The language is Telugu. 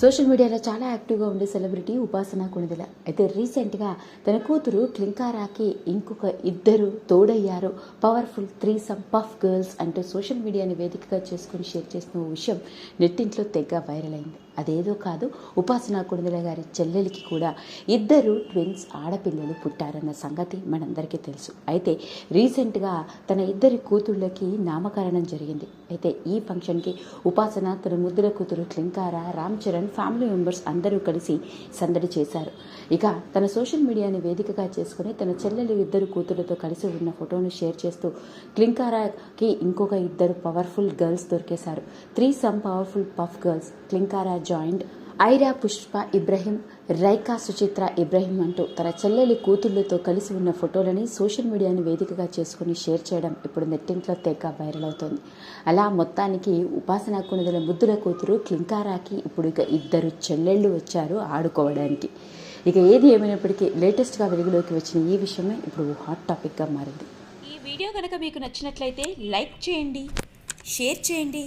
సోషల్ మీడియాలో చాలా యాక్టివ్గా ఉండే సెలబ్రిటీ ఉపాసన కొణిదెల. అయితే రీసెంట్గా తన కూతురు క్లింకారాకి ఇంకొక ఇద్దరు తోడయ్యారు. Powerful three some puff girls అంటూ సోషల్ మీడియాని వేదికగా చేసుకుని షేర్ చేసిన ఓ విషయం నెట్టింట్లో తెగ వైరల్ అయింది. అదేదో కాదు ఉపాసన కొణిదెల గారి చెల్లెలికి కూడా ఇద్దరు ట్విన్స్ ఆడపిల్లలు పుట్టారన్న సంగతి మనందరికీ తెలుసు. అయితే రీసెంట్గా తన ఇద్దరి కూతుళ్ళకి నామకరణం జరిగింది. అయితే ఈ ఫంక్షన్కి ఉపాసన తన ముద్దుల కూతురు క్లింకార రామ్ చరణ్ ఫ్యామిలీ మెంబర్స్ అందరూ కలిసి సందడి చేశారు. ఇక తన సోషల్ మీడియాని వేదికగా చేసుకుని తన చెల్లెలు ఇద్దరు కూతురుతో కలిసి ఉన్న ఫోటోను షేర్ చేస్తూ క్లింకారాకి ఇంకొక ఇద్దరు powerful girls దొరికేశారు. Three some powerful puff girls Klinkaara joint. Aira Pushpa Ibrahim Raika Suchitra Ibrahim అంటూ తన చెల్లెలి కూతుళ్ళతో కలిసి ఉన్న ఫోటోలని సోషల్ మీడియాని వేదికగా చేసుకుని షేర్ చేయడం ఇప్పుడు నెట్టింట్లో తెగ వైరల్ అవుతోంది. అలా మొత్తానికి ఉపాసన కొనుదల ముద్దుల కూతురు క్లింకారాకి ఇప్పుడు ఇక ఇద్దరు చెల్లెళ్ళు వచ్చారు ఆడుకోవడానికి. ఇక ఏది ఏమైనప్పటికీ లేటెస్ట్గా వెలుగులోకి వచ్చిన ఈ విషయమే ఇప్పుడు హాట్ టాపిక్గా మారింది. ఈ వీడియో కనుక మీకు నచ్చినట్లయితే లైక్ చేయండి షేర్ చేయండి.